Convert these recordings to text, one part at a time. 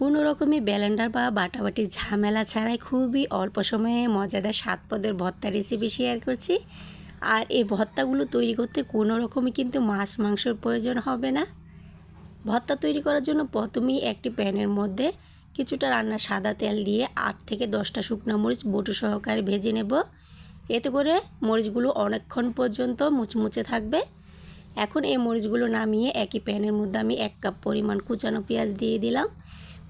কোনো রকমই ব্যালেন্ডার বা বাটাবাটি ঝামেলা ছাড়াই খুবই অল্প সময়ে মজাদার স্বাদ পদের ভর্তা রেসিপি শেয়ার করছি। আর এই ভর্তাগুলো তৈরি করতে কোনো রকমই কিন্তু মাছ মাংসর প্রয়োজন হবে না। ভর্তা তৈরি করার জন্য প্রথমেই একটি প্যানের মধ্যে কিছুটা রান্নার সাদা তেল দিয়ে আট থেকে দশটা শুকনো মরিচ বটু সহকারে ভেজে নেব। এতে করে মরিচগুলো অনেকক্ষণ পর্যন্ত মুচমুচে থাকবে। এখন এই মরিচগুলো নামিয়ে একই প্যানের মধ্যে আমি এক কাপ পরিমাণ কুচানো পেঁয়াজ দিয়ে দিলাম।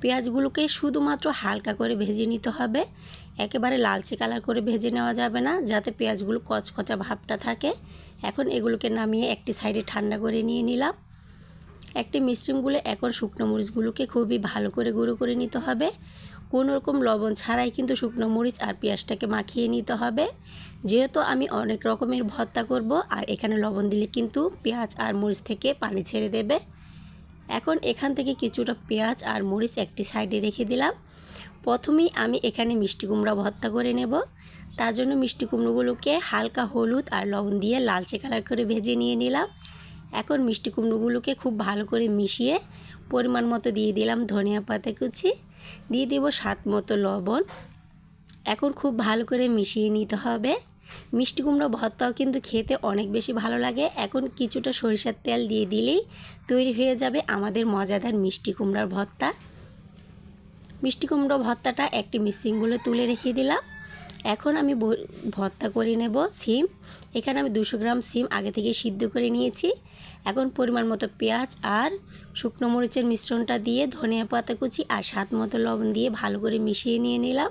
পেঁয়াজগুলোকে শুধুমাত্র হালকা করে ভেজে নিতে হবে। একেবারে লালচে কালার করে ভেজে নেওয়া যাবে না, যাতে পেঁয়াজগুলো কচকচা ভাবটা থাকে। এখন এগুলোকে নামিয়ে একটি সাইডে ঠান্ডা করে নিয়ে নিলাম। একটি মিশ্রণগুলো এখন শুকনো মরিচগুলোকে খুবই ভালো করে গুঁড়ো করে নিতে হবে। কোনো রকম লবণ ছাড়াই কিন্তু শুকনো মরিচ আর পেঁয়াজটাকে মাখিয়ে নিতে হবে। যেহেতু আমি অনেক রকমের ভর্তা করব, আর এখানে লবণ দিলে কিন্তু পেঁয়াজ আর মরিচ থেকে পানি ছেড়ে দেবে। এখন এখান থেকে কিছুটা পেঁয়াজ আর মরিচ একটি সাইডে রেখে দিলাম। প্রথমেই আমি এখানে মিষ্টি কুমড়া ভর্তা করে নেব। তার জন্য মিষ্টি কুমড়োগুলোকে হালকা হলুদ আর লবণ দিয়ে লালচে কালার করে ভেজে নিয়ে নিলাম। এখন মিষ্টি কুমড়োগুলোকে খুব ভালো করে মিশিয়ে পরিমাণ মতো দিয়ে দিলাম ধনিয়া পাতা কুচি। দিয়ে দেবো স্বাদ মতো লবণ। এখন খুব ভালো করে মিশিয়ে নিতে হবে। মিষ্টি কুমড়ো ভর্তাও কিন্তু খেতে অনেক বেশি ভালো লাগে। এখন কিছুটা সরিষার তেল দিয়ে দিলেই তৈরি হয়ে যাবে আমাদের মজাদার মিষ্টি কুমড়ার ভর্তা। মিষ্টি কুমড়ো ভর্তাটা একটি মিক্সিংগুলো তুলে রেখে দিলাম। এখন আমি ভর্তা করে নেব সিম। এখানে আমি দুশো গ্রাম সিম আগে থেকে সিদ্ধ করে নিয়েছি। এখন পরিমাণ মতো পেঁয়াজ আর শুকনো মরিচের মিশ্রণটা দিয়ে ধনিয়া পাতা কুচি আর স্বাদ মতো লবণ দিয়ে ভালো করে মিশিয়ে নিয়ে নিলাম।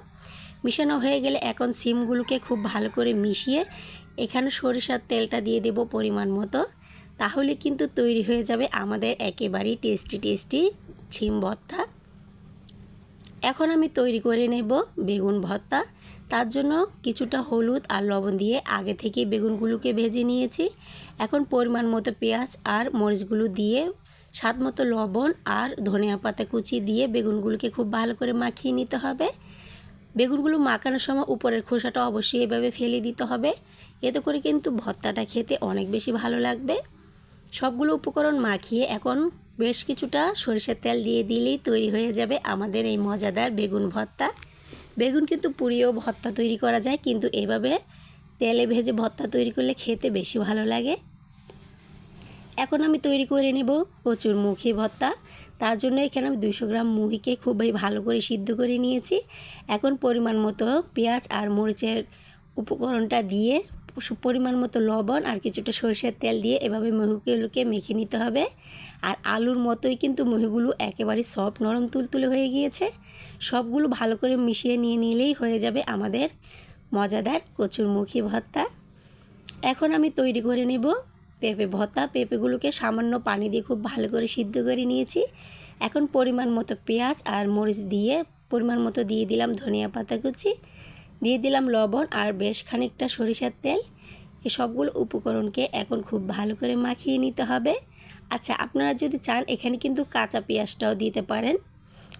মিশানো হয়ে গেলে এখন সিমগুলোকে খুব ভালো করে মিশিয়ে এখানে সরিষার তেলটা দিয়ে দেব পরিমাণ মতো। তাহলে কিন্তু তৈরি হয়ে যাবে আমাদের একেবারেই টেস্টি টেস্টি সিম ভর্তা। এখন আমি তৈরি করে নেব বেগুন ভর্তা। তার জন্য কিছুটা হলুদ আর লবণ দিয়ে আগে থেকে বেগুনগুলোকে ভেজে নিয়েছি। এখন পরিমাণ মতো পেঁয়াজ আর মরিচগুলো দিয়ে স্বাদ মতো লবণ আর ধনিয়া পাতা কুচি দিয়ে বেগুনগুলোকে খুব ভালো করে মাখিয়ে নিতে হবে। বেগুনগুলো মাখানোর সময় উপরের খোসাটা অবশ্যই এভাবে ফেলে দিতে হবে। এতে করে কিন্তু ভর্তাটা খেতে অনেক বেশি ভালো লাগবে। সবগুলো উপকরণ মাখিয়ে এখন বেশ কিছুটা সরিষার তেল দিয়ে দিলেই তৈরি হয়ে যাবে আমাদের এই মজাদার বেগুন ভর্তা। বেগুন কিন্তু পুড়িয়েও ভর্তা তৈরি করা যায়, কিন্তু এভাবে তেলে ভেজে ভর্তা তৈরি করলে খেতে বেশি ভালো লাগে। এখন আমি তৈরি করে নেব প্রচুর মুখী ভর্তা। তার জন্য এখানে আমি দুশো গ্রাম মুহিকে খুবই ভালো করে সিদ্ধ করে নিয়েছি। এখন পরিমাণ মতো পেঁয়াজ আর মরিচের উপকরণটা দিয়ে পরিমাণ মতো লবণ আর কিছুটা সরষের তেল দিয়ে এভাবে মহুগুলোকে মেখে নিতে হবে। আর আলুর মতোই কিন্তু মহিগুলো একেবারে সফট নরম তুলতুলে হয়ে গিয়েছে। সবগুলো ভালো করে মিশিয়ে নিয়ে নিলেই হয়ে যাবে আমাদের মজাদার কচুরমুখী ভর্তা। এখন আমি তৈরি করে নেব পেঁপে ভর্তা, পেঁপেগুলোকে সামান্য পানি দিয়ে খুব ভালো করে সিদ্ধ করে নিয়েছি। এখন পরিমাণ মতো পেঁয়াজ আর মরিচ দিয়ে পরিমাণ মতো দিয়ে দিলাম ধনিয়া পাতা কুচি, দিয়ে দিলাম লবণ আর বেশ খানিকটা সরিষার তেল। এই সবগুলো উপকরণকে এখন খুব ভালো করে মাখিয়ে নিতে হবে। আচ্ছা আপনারা যদি চান এখানে কিন্তু কাঁচা পেঁয়াজটাও দিতে পারেন।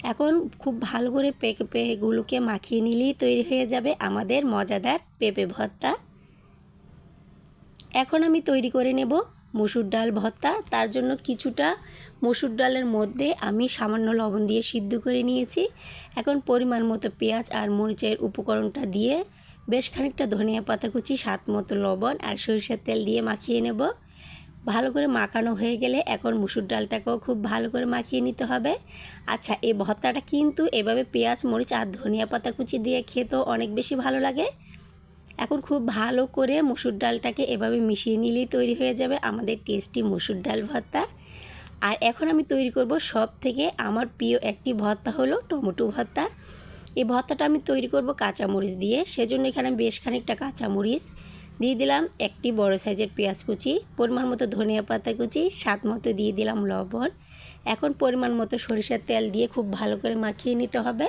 এখন খুব ভালো করে পেঁপেগুলোকে মাখিয়ে নিলেই তৈরি হয়ে যাবে আমাদের মজাদার পেঁপে ভর্তা। এখন আমি তৈরি করে নেব মসুর ডাল ভর্তা। তার জন্য কিছুটা মসুর ডালের মধ্যে আমি সামান্য লবণ দিয়ে সিদ্ধ করে নিয়েছি। এখন পরিমাণ মতো পেঁয়াজ আর মরিচের উপকরণটা দিয়ে বেশ খানিকটা ধনিয়া পাতা কুচি, স্বাদ মতো লবণ আর সরিষার তেল দিয়ে মাখিয়ে নেব। ভালো করে মাখানো হয়ে গেলে এখন মুসুর ডালটাকেও খুব ভালো করে মাখিয়ে নিতে হবে। আচ্ছা এই ভর্তাটা কিন্তু এভাবে পেঁয়াজ, মরিচ আর ধনিয়া পাতা কুচি দিয়ে খেতেও অনেক বেশি ভালো লাগে। এখন খুব ভালো করে মুসুর ডালটাকে এভাবে মিশিয়ে নিলেই তৈরি হয়ে যাবে আমাদের টেস্টি মুসুর ডাল ভর্তা। আর এখন আমি তৈরি করব সব থেকে আমার প্রিয় একটি ভর্তা হলো টমেটো ভর্তা। এই ভর্তাটা আমি তৈরি করব কাঁচামরিচ দিয়ে, সেজন্য এখানে বেশ খানিকটা কাঁচামরিচ দিয়ে দিলাম, একটি বড় সাইজের পেঁয়াজ কুচি, পরিমাণ মতো ধনিয়া পাতা কুচি, স্বাদ মতো দিয়ে দিলাম লবণ। এখন পরিমাণ মতো সরিষার তেল দিয়ে খুব ভালো করে মাখিয়ে নিতে হবে।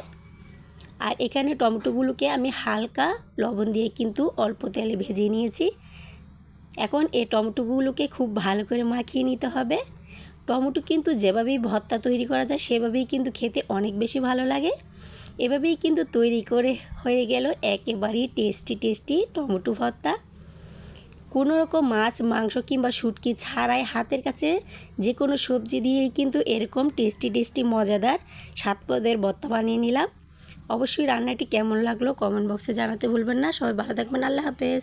আর এখানে টমেটোগুলোকে আমি হালকা লবণ দিয়ে কিন্তু অল্প তেলে ভেজে নিয়েছি। এখন এই টমেটোগুলোকে খুব ভালো করে মাখিয়ে নিতে হবে। টমেটো কিন্তু যেভাবেই ভর্তা তৈরি করা যায়, সেভাবেই কিন্তু খেতে অনেক বেশি ভালো লাগে। এভাবেই কিন্তু তৈরি করে হয়ে গেল একেবারেই টেস্টি টেস্টি টমেটো ভর্তা। কোনো রকম মাছ, মাংস কিংবা শুটকি ছাড়াই হাতের কাছে যে কোনো সবজি দিয়েই কিন্তু এরকম টেস্টি টেস্টি, মজাদার সাত পদের ভর্তা বানিয়ে নিলাম। অবশ্যই রান্নাটি কেমন লাগল কমেন্ট বক্সে জানাতে ভুলবেন না। সবাই ভালো থাকবেন। আল্লাহ হাফেজ।